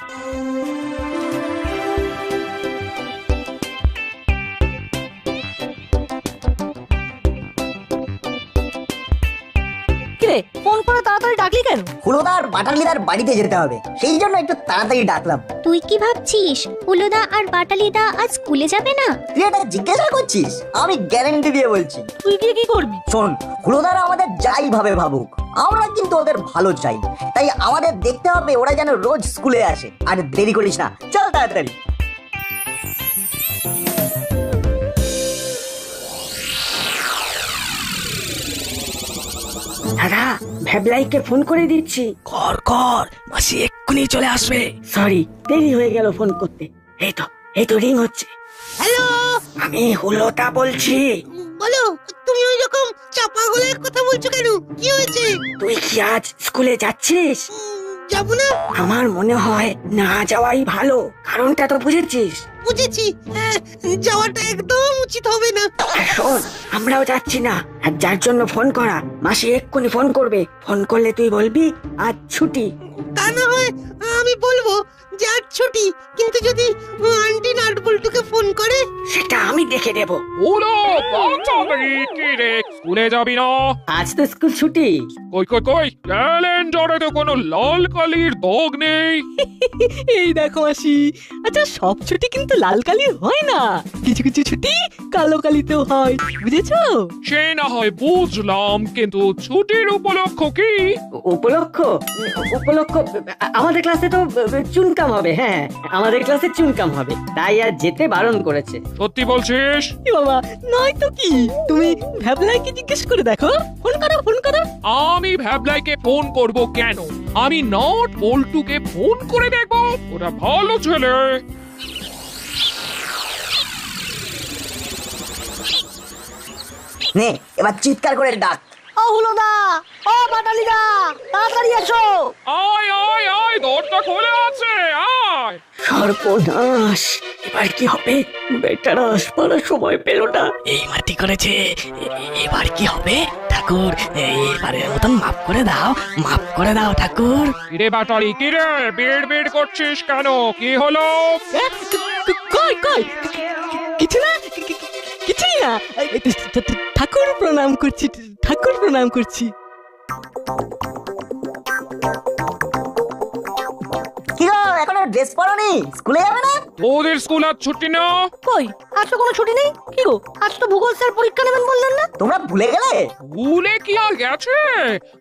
কিরে কেন আর বাটালিদার বাড়িতে যেতে হবে। সেই জন্য একটু তাড়াতাড়ি ডাকলাম। তুই কি ভাবছিস? হুলোদা আর বাটালিদা আজ স্কুলে যাবে না? তুই এটা জিজ্ঞাসা করছিস? আমি গ্যারেন্টি দিয়ে বলছি। তুই গিয়ে কি করবি? শোন হুলোদারা আমাদের যাই ভাবে ভাবুক। আমরা কিন্তু ওদের ভালো চাই। তাই আমাদের দেখতে হবে ওরা যেন রোজ স্কুলে আসে। আর দেরি করিস না। চল তাড়াতাড়ি। দাদা ভ্যাবলাইকে ফোন করে দিচ্ছি। কর কর মাসি এক্ষুনি চলে আসবে। সরি দেরি হয়ে গেল ফোন করতে। এই তো এই তো রিং হচ্ছে। হ্যালো? আমি হুলোটা বলছি। বলো তুমি ওই রকম চাপা গলায় কথা বলছো কেন? কি হয়েছে? তুই কি আজ স্কুলে যাচ্ছিস? যাব না। আমার মনে হয় না যাওয়াই ভালো। কারণটা তো বুঝেছিস। বুঝেছি। হ্যাঁ, যাওয়াটা একদম উচিত হবে না। শোন আমরাও যাচ্ছি না। আর যার জন্য ফোন করা মাসি এক্ষুনি ফোন করবে। ফোন করলে তুই বলবি আজ ছুটি। তা না হয় আমি বলব যে আজ ছুটি কিন্তু যদি আন্টি নাটবল্টুকে ফোন করে? সেটা আমি দেখে দেব ওলো রে স্কুলে যাবি না? আজ তো স্কুল ছুটি। কই কই কই ক্যালেন্ডারে তো কোনো লাল কালির দাগ নেই। এই দেখো মাসি আচ্ছা সব ছুটি কিন্তু লাল কালির হয় না। কিছু কিছু ছুটি কালো কালিতেও হয় বুঝেছ? সে না হয় বুঝলাম কিন্তু ছুটির উপলক্ষ কি? উপলক্ষ? উপলক্ষ আমাদের ক্লাসে তো চুনকাম হবে হ্যাঁ আমাদের ক্লাসে চুনকাম হবে তাই আর যেতে বারণ করেছে। সত্যি বলছিস? বাবা নয় তো কি? তুমি ভ্যাবলাইকে জিজ্ঞেস করে দেখো। ফোন করো ফোন করো। আমি ভ্যাবলাইকে ফোন করব কেন? আমি নট বল্টুকে ফোন করে দেখব। ওরা ভালো ছেলে। নে এবার চিৎকার করে ডাক। ও হুলোদা ও বাটালিদা তাড়াতাড়ি এসো। আয় আয় আয় দরজা খোলা আছে আয়। সর্বনাশ এবার কি হবে? বেটারা আসবার সময় পেল না। এই মাটি করেছে এবার কি হবে? ঠাকুর এবারের মতন মাফ করে দাও মাফ করে দাও ঠাকুর। কিরে বাটারি কিরে বেড় বেড় করছিস কেন? কি হলো? কই কই? কিছু না? কিছুই না। ঠাকুর প্রণাম করছি ঠাকুর প্রণাম করছি। ড্রেস পরনি স্কুলে যাবে না? তোদের স্কুল আর ছুটি না। কই? আজ তো কোনো ছুটি নেই? কি গো? আজ তো ভূগোল স্যার পরীক্ষা নেবেন বললেন না? তোমরা ভুলে গেলে? ভুলে কি আর গেছে?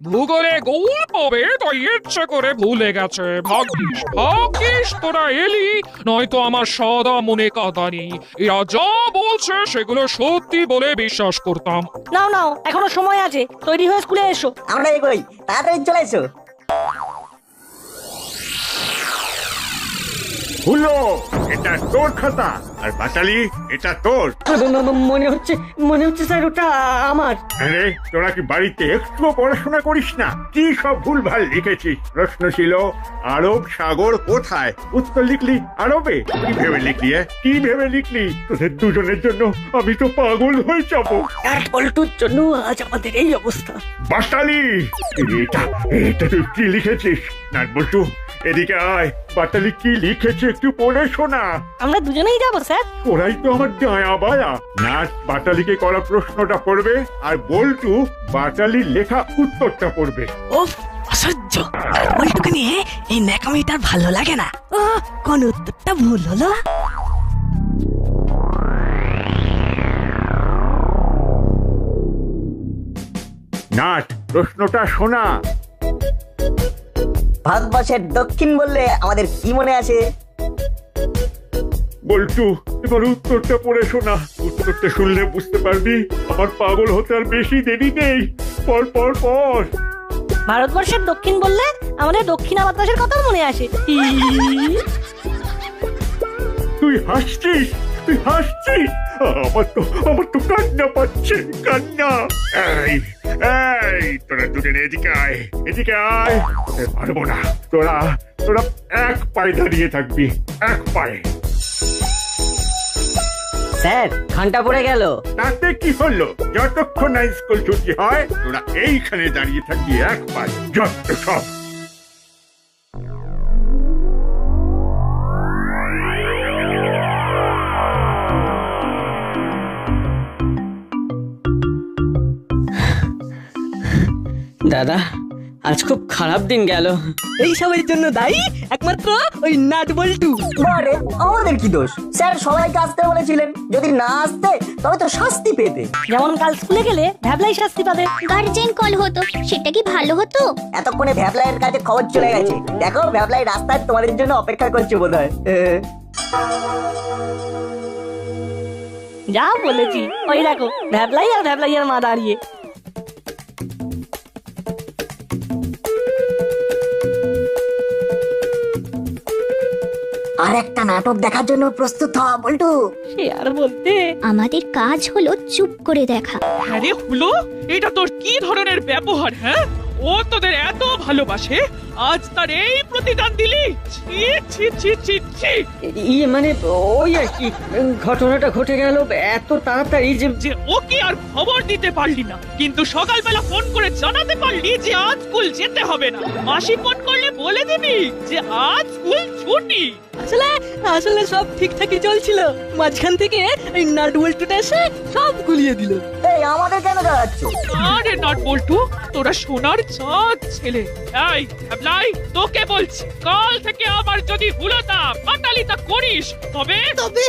ভূগোলে গোল পাবে তাই ইচ্ছে করে ভুলে গেছে। ভাগ্যিস ভাগ্যিস তোরা এলি নয়তো আমার সদা মনে কাঁদানি। এরা যা বলছে সেগুলো সত্যি বলে বিশ্বাস করতাম। নাও নাও এখনও সময় আছে। তৈরি হয়ে স্কুলে এসো। আমরা এগোই। তাড়াতাড়ি চলে এসো। হুলো এটা তোর খাতা। আর বাটালি এটা তোর। মনে হচ্ছে মনে হচ্ছে স্যার ওটা আমার। আরে তোরা কি বাড়িতে একটুও পড়াশোনা করিস না? কি সব ভুল ভালো লিখেছিস? প্রশ্ন ছিল আরব সাগর কোথায়? উত্তর লিখলি আরবে। কি ভেবে লিখলি কি ভেবে লিখলি? তোদের দুজনের জন্য আমি তো পাগল হয়ে যাব। আর পল্টুর জন্য আজ আমাদের এই অবস্থা। বাটালি! এটা এটা তুই কি লিখেছিস? না বলটু এদিকে আয়। বাটালি কি লিখেছে একটু পড়ে শোনা। আমরা দুজনেই যাব স্যার। ওরাই তো আমার ডায়া বায়া। নাচ বাটালিকে করা প্রশ্নটা পড়বে আর বল্টু বাটালির লেখা উত্তরটা পড়বে। ও অসহ্য। বল্টুকে নিয়ে এই ন্যাকামিটার ভালো লাগে না। ও কোন উত্তরটা ভুল হলো? নাট প্রশ্নটা শোনা। ভারতবর্ষের দক্ষিণ বললে আমাদের কি মনে আছে? বল্টু এবার উত্তরটা পড়ে শোনা। উত্তরটা শুনলে বুঝতে পারবি আমার পাগল হতে আর বেশি দেরি নেই। পর পর পর। ভারতবর্ষের দক্ষিণ বললে আমাদের দক্ষিণ বাতাসের কথা মনে আসে। তুই হাসছিস? তুই হাসছিস? আমার তো আমার তো কান্না পাচ্ছে কান্না। এই এই তোরা দুজনে এদিকে আয় এদিকে আয়। পারব না তোরা তোরা এক পায়ে দাঁড়িয়ে থাকবি এক পায়ে। স্যার ঘণ্টা পড়ে গেল। তাতে কি হলো? যতক্ষণ না স্কুল ছুটি হয় তোরা এইখানে দাঁড়িয়ে থাকবি এক পায়ে। যত সব। দাদা আজ খুব খারাপ দিন গেল। এই সবের জন্য দায়ী একমাত্র ওই নাট বল্টু। বারে আমাদের কি দোষ? স্যার সবাইকে আসতে বলেছিলেন। যদি না আসতে তবে তো শাস্তি পেতে। যেমন কাল স্কুলে গেলে ভ্যাবলাই শাস্তি পাবে। গার্জেন কল হতো সেটা কি ভালো হতো? এতক্ষণে ভ্যাবলাইয়ের কাছে খবর চলে গেছে। দেখো ভ্যাবলাই রাস্তায় তোমাদের জন্য অপেক্ষা করছে বোধ হয় যা বলেছি ওই দেখো ভ্যাবলাই আর ভ্যাবলাইয়ের মা দাঁড়িয়ে। আর একটা নাটক দেখার জন্য প্রস্তুত হ বল্টু। সে আর বলতে? আমাদের কাজ হলো চুপ করে দেখা। আরে হলো এটা তোর কি ধরনের ব্যবহার হ্যাঁ? ও তোদের এত ভালোবাসে আজ তার এই প্রতিদান দিলি। ছি ছি ছি ছি ছি। ইয়ে মানে ওই আর কি ঘটনাটা ঘটে গেল এত তাড়াতাড়ি যে যে ওকে আর খবর দিতে পারলি না কিন্তু সকালবেলা ফোন করে জানাতে পারলি যে আজ স্কুল যেতে হবে না। মাসি ফোন করলে বলে দিবি যে আজ স্কুল ছুটি আসলে আসলে সব ঠিকঠাকই চলছিল। মাঝখান থেকে এই নাট বল্টুটা এসে সব গুলিয়ে দিল। এই আমাদের কেন দাঁড়াচ্ছ আরে নাট বল্টু তোরা সোনার চাঁদ ছেলে। এই ভাবলাই তোকে বলছি কাল থেকে আবার যদি হুলতা পাতালিতা করিস তবে তবে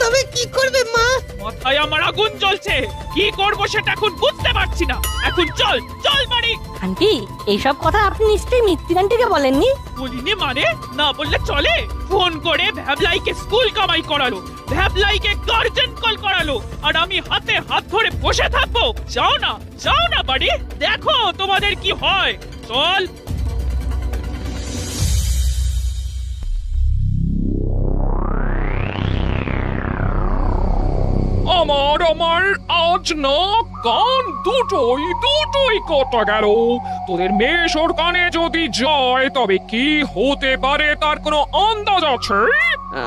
তবে কি করবে মা? মাথায় আমার আগুন জ্বলছে। কি করব সেটা এখন বুঝতে পারছি না। এখন চল চল বাড়ি। আন্টি এইসব কথা আপনি নিশ্চয়ই মিত্তির আন্টিকে বলেননি? বলিনি মানে? না বললে চলে। ফোন করে ভ্যাবলাইকে স্কুল কামাই করালো। ভ্যাবলাইকে গার্জেন কল করালো। আর আমি হাতে হাত ধরে বসে থাকব। যাও না যাও না বাড়ি। দেখো তোমাদের কি হয়। চল আমার আমার আজ না কান দুটোই দুটোই কটা গেল। তোদের মেশোর কানে যদি যায় তবে কি হতে পারে তার কোনো আন্দাজ আছে?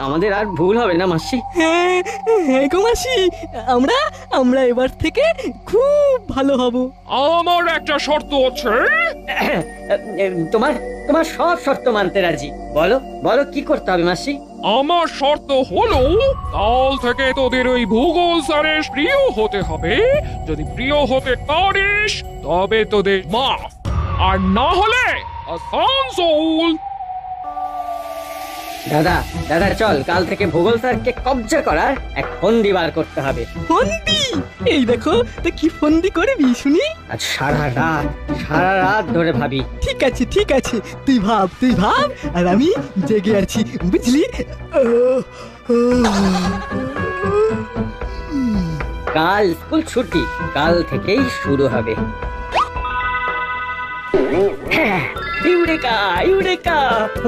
আমাদের আর ভুল হবে না মাসি। হ্যাঁ হ্যাঁ গো মাসি আমরা আমরা এবার থেকে খুব ভালো হব। আমার একটা শর্ত আছে। তোমার? তোমার সব শর্ত মানতে রাজি। বলো বলো কি করতে হবে, মাসি? আমার শর্ত হলো, কাল থেকে তোদের ওই ভূগোল স্যারের প্রিয় হতে হবে। যদি প্রিয় হতে পারিস, তবে তোদের মা। আর না হলে, আসানসোল দাদা দাদা চল কাল থেকে ভূগোল স্যারকে কবজা করার এক ফন্দি বার করতে হবে। ফন্দি? এই দেখো তো কি ফন্দি করবি শুনি? আজ সারা রাত সারা রাত ধরে ভাবি। ঠিক আছে ঠিক আছে তুই ভাব তুই ভাব আর আমি জেগে আছি বুঝলি। কাল স্কুল ছুটি কাল থেকেই শুরু হবে। হ্যাঁ, ইউরেকা ইউরেকা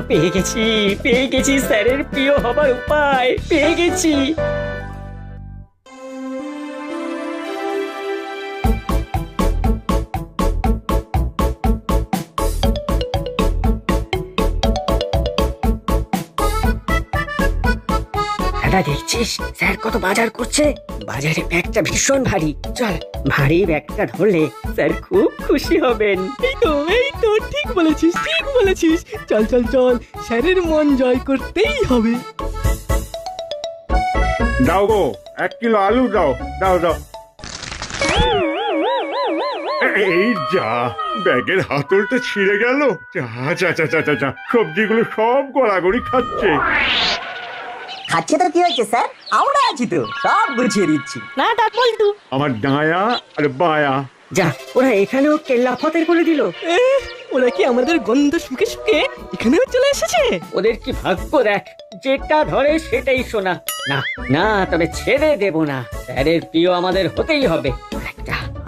পেয়ে গেছি পেয়ে গেছি স্যারের প্রিয় হবার উপায় পেয়ে গেছি। দাদা দেখছিস? স্যার কত বাজার করছে? বাজারে ব্যাগটা ভীষণ ভারী। চল ভারী ব্যাগটা ধরলে স্যার খুব খুশি হবেন। এই তো এই তো ঠিক বলেছিস ঠিক বলেছিস। চল চল চল স্যারের মন জয় করতেই হবে। দাও গো এক কিলো আলু দাও দাও দাও। এই যা ব্যাগের হাতলটা ছিঁড়ে গেল। যা যা যা যা যা যা সবজিগুলো সব গড়াগড়ি খাচ্ছে। খাচ্ছে তো কি হয়েছে স্যার? আমরা আছি তো সব গুছিয়ে দিচ্ছি। না তার বল্টু আমার ডায়া আর বায়া। যা ওরা এখানেও কেল্লা ফতের করে দিল। ওরা কি আমাদের গন্ধ শুকে শুকে এখানেও চলে এসেছে? ওদের কি ভাগ্য দেখ যেটা ধরে সেটাই শোনা। না না তবে ছেড়ে দেব না। স্যারের প্রিয় আমাদের হতেই হবে।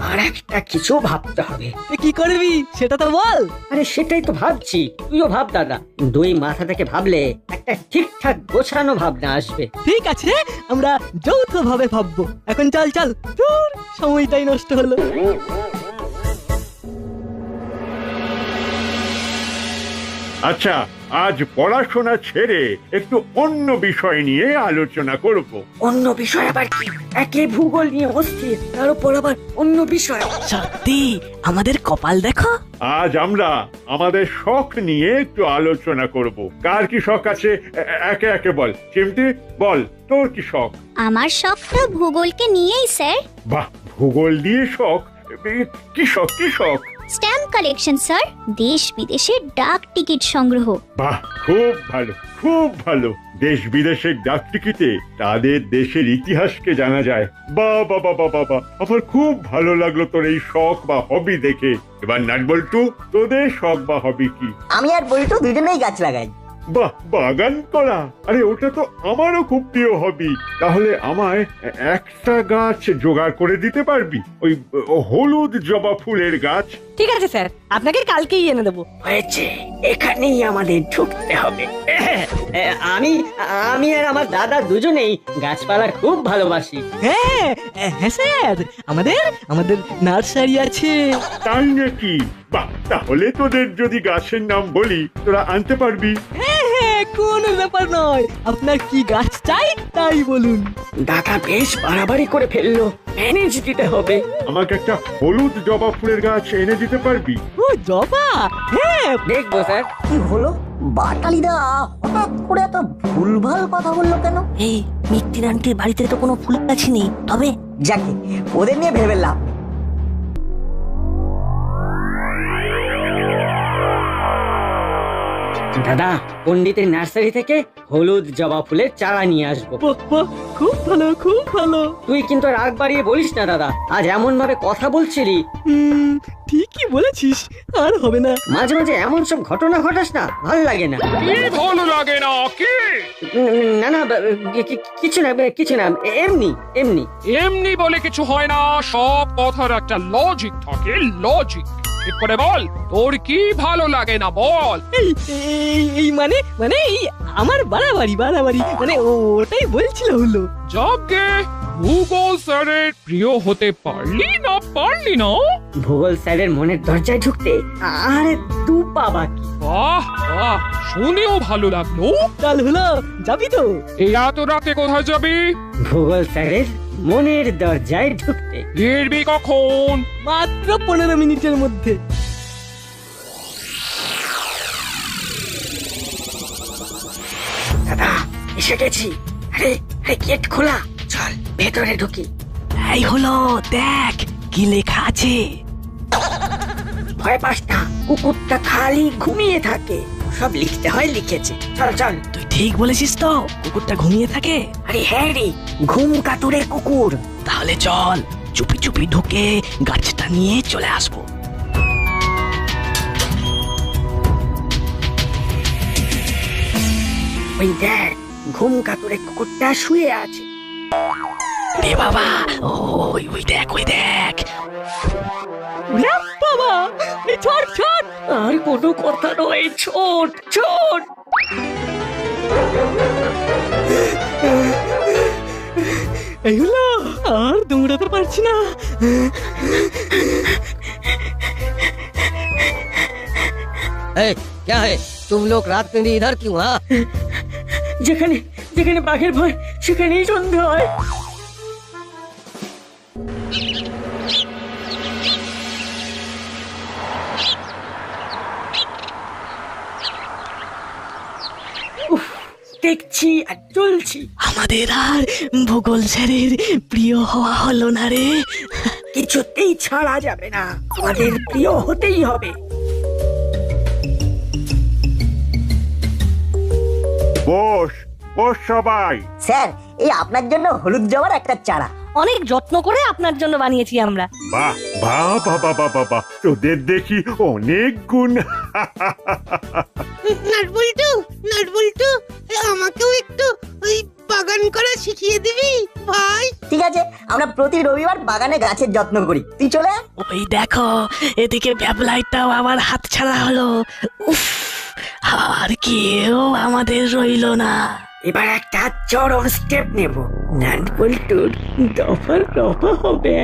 আর একটা কিছু ভাবতে হবে। তুই কি করবি? সেটা তো বল। আরে সেটাই তো ভাবছি। তুইও ভাব দাদা। দুই মাথা থেকে ভাবলে একটা ঠিকঠাক গোছানো ভাবনা আসবে। ঠিক আছে আমরা যৌথভাবে ভাববো। এখন চল চল। তোর সময়টাই নষ্ট হলো। আচ্ছা আজ পড়াশোনা ছেড়ে একটু অন্য বিষয় নিয়ে আলোচনা করব। অন্য বিষয় আবার কি? একে ভূগোল নিয়ে অস্থির তার উপর আবার অন্য বিষয়। সত্যি? আমাদের কপাল দেখো। আজ আমরা আমাদের শখ নিয়ে একটু আলোচনা করব। কার কি শখ আছে? এ- একে একে বল। চিমটি বল তোর কি শখ? আমার শখটা ভূগোলকে নিয়েই স্যার। বাহ ভূগোল দিয়ে শখ? এ, কি শখ কি শখ? স্ট্যাম্প কালেকশন স্যার দেশ বিদেশের ডাক টিকিট সংগ্রহ। বাহ খুব ভালো খুব ভালো। দেশ বিদেশের ডাক টিকিটে তাদের দেশের ইতিহাসকে জানা যায়। বা বা বা বা আমার খুব ভালো লাগল তোর এই শখ বা হবি দেখে। এবার নাট বল্টু তোদের শখ বা হবি কি? আমি আর বল্টু দুজনেই গাছ লাগাই। বাহ বাগান করা। আরে ওটা তো আমারও খুব প্রিয় হবি তাহলে আমায় একটা গাছ জোগাড় করে দিতে পারবি? ওই হলুদ জবা ফুলের গাছ। ঠিক আছে স্যার। আপনাকে কালকেই এনে দেবো। হয়েছে। এখানেই আমাদের ঢুকতে হবে। আমি আমি আর আমার দাদা দুজনেই গাছপালা খুব ভালোবাসি। হ্যাঁ হ্যাঁ স্যার। আমাদের আমাদের নার্সারি আছে। তাই নাকি? বাহ তাহলে তোদের যদি গাছের নাম বলি তোরা আনতে পারবি। হ্যাঁ হ্যাঁ কোনো ব্যাপার নয়। আপনার কি গাছ চাই তাই বলুন। দাদা বেশ বাড়াবাড়ি করে ফেলল। ম্যানেজ দিতে হবে। আমাকে একটা হলুদ জবা ফুলের গাছ এনে দিতে পারবি? ও জবা? হ্যাঁ। দেখব স্যার। কি হলো? বাটালিদা হঠাৎ করে এত ভুলভাল কথা বলল কেন? এই মিত্তির আন্টির বাড়িতে তো কোনো ফুল গাছ নেই। তবে যাকে ওদের নিয়ে ভেবে লাভ দাদা পণ্ডিতের নার্সারি থেকে হলুদ জবা ফুলের চারা নিয়ে আসব। বাহ, বাহ, খুব ভালো খুব ভালো। তুই কিন্তু রাগ বাড়িয়ে বলিস না দাদা। আজ এমন ভাবে কথা বলছিলি। হুম, ঠিকই বলেছিস আর হবে না। মাঝে মাঝে এমন সব ঘটনা ঘটাস না ভালো লাগে না। কি ভালো লাগে না কি? উম, না না বা- কি- কি- কিছু না বা- কিছু না এমনি এমনি। এমনি বলে কিছু হয় না সব কথার একটা লজিক থাকে লজিক ঠিক করে বল। তোর কি ভালো লাগে না বল। এই এই এই মানে মানে এই আমার বাড়াবাড়ি বাড়াবাড়ি মানে ও- ওটাই বলছিল হলো। যাকে ভূগোল স্যারের প্রিয় হতে পারলি না পারলি না? ভূগোল স্যারের মনের দরজায় ঢুকতে আরে দু পা বাকি। বাহ বাহ শুনেও ভালো লাগল। কাল হলো যাবি তো? এই এত রাতে কোথায় যাবি? ভূগোল স্যারের মনের দরজায় ঢুকতে। ফিরবি কখন? মাত্র পনেরো মিনিটের মধ্যে। দাদা এসে গেছি। আরে আরে গেট খোলা। ভেতরে ঢুকি। এই হলো দেখ কি লেখা আছে। ভয় পাস না কুকুরটা খালি ঘুমিয়ে থাকে। সব লিখতে হয় লিখেছে। চল চল। তুই ঠিক বলেছিস তো কুকুরটা ঘুমিয়ে থাকে? আরে হ্যাঁ রে ঘুম কাতুরে কুকুর। তাহলে চল চুপি চুপি ঢুকে গাছটা নিয়ে চলে আসব। ওই দেখ ঘুম কাতুরে কুকুরটা শুয়ে আছে। রে বাবা ওই ওই দেখ ওই দেখ ওরে বাবা এই ছট ছট আর কোনো কথা নয় ছোট ছোট এই হলো আর দৌড়াতে পারছি না क्या है तुम लोग रात में भी इधर क्यों हाँ যেখানে যেখানে বাঘের ভয় সেখানেই সন্ধে হয় দেখছি আর চলছি। আমাদের আর ভূগোল স্যারের প্রিয় হওয়া হলো না রে। কিছুতেই ছাড়া যাবে না। আমাদের প্রিয় হতেই হবে। বস বস সবাই। স্যার এই আপনার জন্য হলুদ জবার একটা চারা। অনেক যত্ন করে আপনার জন্য বানিয়েছি আমরা। বাহ বাহ বাবা বাবা বাহ তোদের দেখি অনেক গুণ। নাটবল্টু নাটবল্টু আমাকেও একটু ওই বাগান করা শিখিয়ে দিবি ভাই। ঠিক আছে আমরা প্রতি রবিবার বাগানে গাছের যত্ন করি। তুই চলে ওই দেখো এদিকে ব্যাবলাইটাও আবার হাত ছাড়া হলো। উফ আর কেউ আমাদের রইল না। এবার একটা চরম স্টেপ নেব। নাট বল্টুর দফার দফা হবে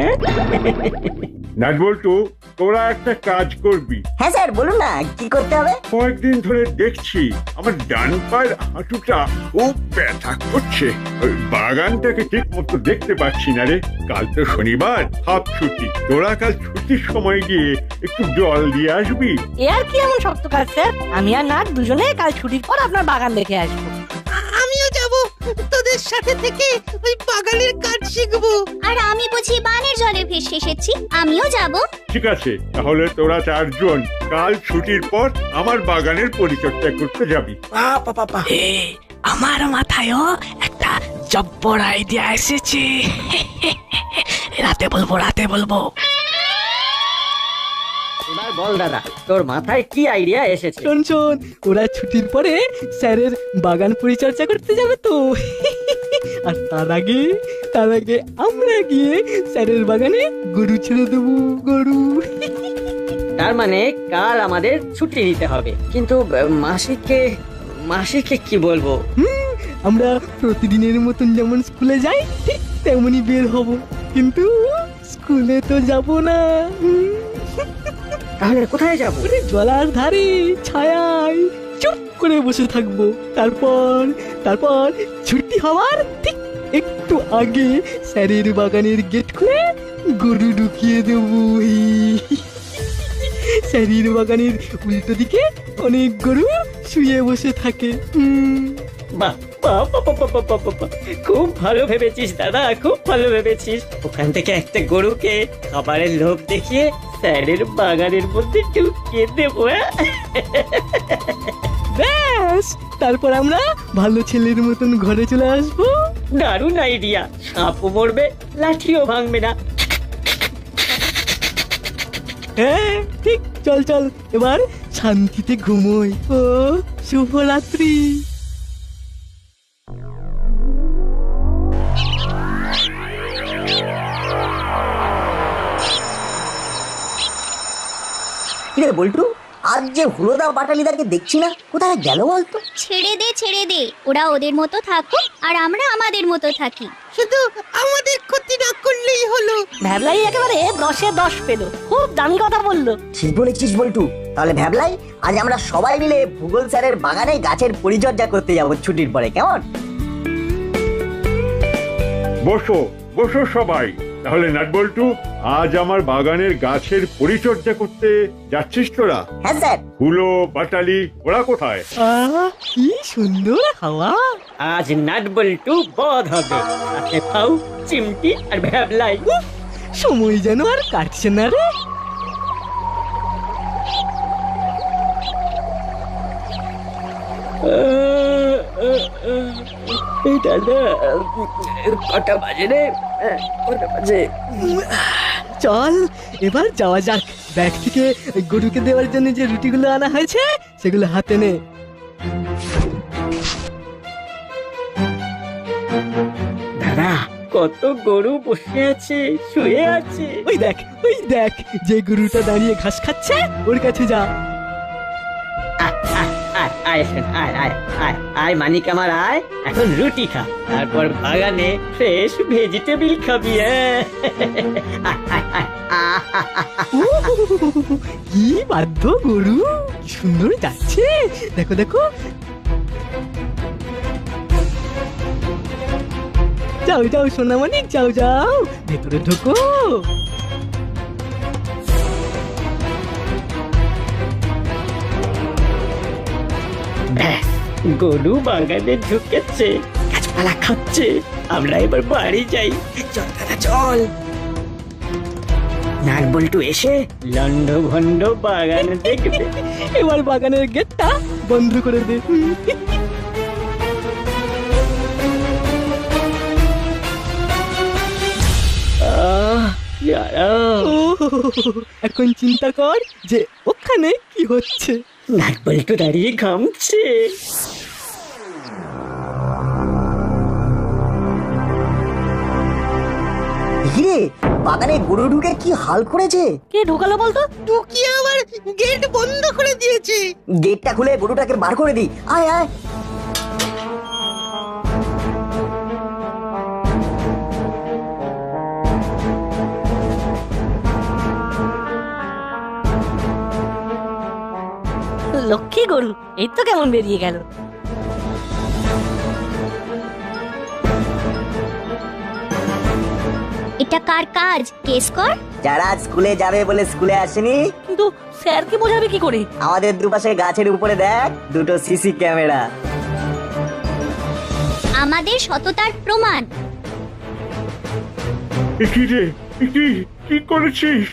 নাট বল্টু তোরা একটা কাজ করবি। হ্যাঁ স্যার বলুন না কি করতে হবে? কয়েকদিন ধরে দেখছি আমার ডান পায়ের হাঁটুটা খুব ব্যথা করছে। ওই বাগানটাকে ঠিক মতো দেখতে পাচ্ছি না রে। কাল তো শনিবার হাফ ছুটি। তোরা কাল ছুটির সময় গিয়ে একটু জল দিয়ে আসবি। এ আর কি এমন শক্ত কাজ স্যার? আমি আর নাট দুজনে কাল ছুটির পর আপনার বাগান দেখে আসব। তোমাদের সাথে থেকে ওই বাগানের কাজ শিখব। আর আমি বুঝি বানের জলে ভেসে এসেছি আমিও যাব। ঠিক আছে তাহলে তোরা চারজন কাল ছুটির পর আমার বাগানের পরিচর্যা করতে যাবি। এ আমার মাথায়ও একটা জব্বর আইডিয়া এসেছে। রাতে বলব রাতে বলব। এবার বল দাদা তোর মাথায় কি আইডিয়া এসেছে? শোন শোন ওরা ছুটির পরে স্যারের বাগান পরিচর্যা করতে যাবে তো। আর তার আগে তার আগে আমরা গিয়ে স্যারের বাগানে গরু ছেড়ে দেবো গরু। তার মানে কাল আমাদের ছুটি নিতে হবে। কিন্তু আহ, মাসিকে মাসিকে কি বলব? আমরা প্রতিদিনের মতন যেমন স্কুলে যাই ঠিক তেমনই বের হব। কিন্তু স্কুলে তো যাব না। হুম, তাহলে কোথায় যাব? জলার ধারে ছায়ায় চুপ করে বসে থাকব। তারপর তারপর ছুটি হওয়ার ঠিক একটু আগে স্যারের বাগানের গেট খুলে গরু ঢুকিয়ে দেবো। স্যারের বাগানের উল্টো দিকে অনেক গরু শুয়ে বসে থাকে। হুম বাহ খুব ভালো ভেবেছিস দাদা খুব ভালো ভেবেছিস। ওখান থেকে একটা গরুকে খাবারের লোভ দেখিয়ে স্যারের বাগানের মধ্যে ঢুকিয়ে দেবো হ্যাঁ? ব্যাস তারপর আমরা ভালো ছেলের মতন ঘরে চলে আসব। দারুণ আইডিয়া সাপও মরবে লাঠিও ভাঙবে না। হ্যাঁ ঠিক চল চল এবার শান্তিতে ঘুমোই। ও শুভরাত্রি। কিরে বল্টু? আজ যে হুলোদা বাটালিদাকে দেখছি না কোথায় গেল বলতো? ছেড়ে দে ছেড়ে দে। ওরা ওদের মতো থাকুক আর আমরা আমাদের মতো থাকি। শুধু আমাদের ক্ষতি না করলেই হলো। ভ্যাবলাই একেবারে দশে দশ পেল। খুব দামি কথা বলল। ঠিক বলেছিস বল্টু। তাহলে ভাবলাই আজ আমরা সবাই মিলে ভূগোল স্যারের বাগানে গাছের পরিচর্যা করতে যাব ছুটির পরে কেমন? বসো বসো সবাই। তাহলে নাটবল্টু আজ আমার বাগানের গাছের পরিচর্যা করতে যাচ্ছিস তোরা? হ্যাঁ স্যার। হুলো বাটালি ওরা কোথায়? আহ কি সুন্দর হাওয়া। আজ নাট বল্টু বধ হবে। সাথে পাউ চিমটি আর ভ্যাবলাই। সময় যেন আর কাটছে না রে। এই দাদা কটা বাজে রে? কটা বাজে? চল এবার যাওয়া যাক। ব্যাগ থেকে গরুকে দেওয়ার জন্য যে রুটিগুলো আনা হয়েছে সেগুলো হাতে নে। দাদা কত গরু বসে আছে শুয়ে আছে। ওই দেখ ওই দেখ যে গরুটা দাঁড়িয়ে ঘাস খাচ্ছে ওর কাছে যা। আয়, মানিক আমার আয়। এখন রুটি তারপর বাগানে ফ্রেশ ভেজিটেবিল খাবি কি বাধ্য গরু সুন্দর যাচ্ছে। দেখো দেখো। যাও যাও সোনামানি যাও যাও। ভেতরে ঢোকো। গরু বাগানে ঢুকেছে গাছপালা খাচ্ছে আমরা এবার বাড়ি যাই। চল দাদা চল। নাট বল্টু এসে লন্ড ভন্ড বাগান দেখবে। এবার বাগানের গেটটা বন্ধ করে দে। এখন চিন্তা কর যে ওখানে কি হচ্ছে। নাট তো দাঁড়িয়ে ঘামছে। হিরে বাগানে গরু ঢুকে কি হাল করেছে? কে ঢোকালো বলতো? ঢুকিয়ে আবার গেট বন্ধ করে দিয়েছে। গেটটা খুলে গরুটাকে বার করে দি আয় আয়। লক্ষ্মী গরু এই তো কেমন বেরিয়ে গেল। এটা কার কাজ? কেস কর। যারা স্কুলে যাবে বলে স্কুলে আসেনি কিন্তু স্যারকে বোঝাবে কি করে? আমাদের দুপাশে গাছের উপরে দেখ দুটো সিসি ক্যামেরা। আমাদের সততার প্রমাণ। কি রে? কি কি করেছিস?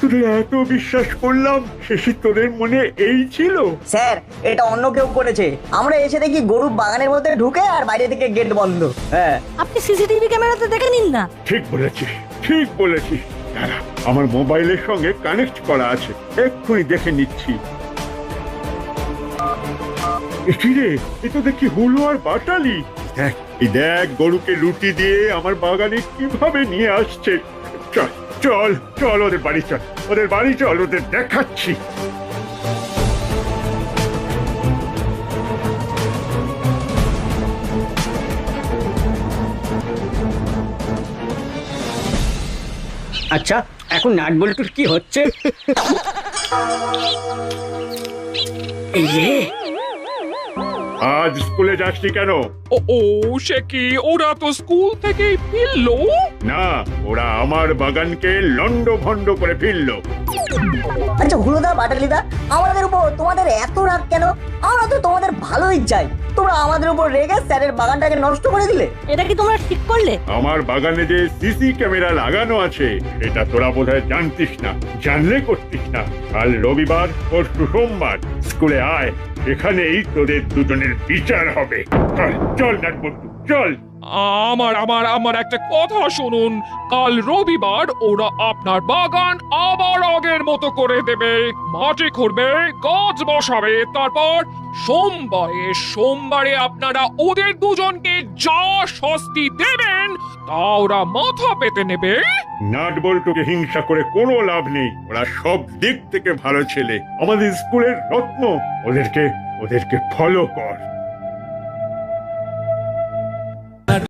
তোদের এত বিশ্বাস করলাম শেষে তোদের মনে এই ছিল? স্যার এটা অন্য কেউ করেছে। আমরা এসে দেখি গরু বাগানের মধ্যে ঢুকে আর বাইরে থেকে গেট বন্ধ। হ্যাঁ। আপনি সিসিটিভি ক্যামেরাতে দেখে নিন না। ঠিক বলেছিস ঠিক বলেছিস দাঁড়া, আমার মোবাইলের সঙ্গে কানেক্ট করা আছে। এক্ষুনি দেখে নিচ্ছি। এ রে এ তো দেখি হুলো আর বাটালি। দেখ এই দেখ গরুকে রুটি দিয়ে আমার বাগানে কীভাবে নিয়ে আসছে। চল। চল চল ওদের বাড়ি চল। ওদের বাড়ি চল ওদের দেখাচ্ছি। আচ্ছা এখন নাট বল্টুর কি হচ্ছে? আজ স্কুলে যাসনি কেন? ও ও সে কি? ওরা তো স্কুল থেকেই ফিরলো? না ওরা আমার বাগানকে লন্ড ভন্ড করে ফিরলো। আচ্ছা হুলোদা বাটালিদা আমাদের উপর তোমাদের এত রাগ কেন? আমরা তো তোমাদের ভালোই চাই। তোমরা আমাদের উপর রেগে স্যারের বাগানটাকে নষ্ট করে দিলে। এটা কি তোমরা ঠিক করলে? আমার বাগানে যে সিসি ক্যামেরা লাগানো আছে এটা তোরা বোধহয় জানতিস না জানলে করতিস না। কাল রবিবার পরশু সোমবার স্কুলে আয় এখানেই তোদের দুজনের বিচার হবে। চল চল নাটবল্টু চল। আমার আমার আমার একটা কথা শুনুন। কাল রবিবার ওরা আপনার বাগান আবার আগের মতো করে দেবে। মাটি খুঁড়বে গাছ বসাবে তারপর সোমবারে সোমবারে আপনারা ওদের দুজনকে যা শাস্তি দেবেন তা ওরা মাথা পেতে নেবে। নাটবল্টুকে হিংসা করে কোনো লাভ নেই। ওরা সব দিক থেকে ভালো ছেলে। আমাদের স্কুলের রত্ন। ওদেরকে ওদেরকে ফলো কর।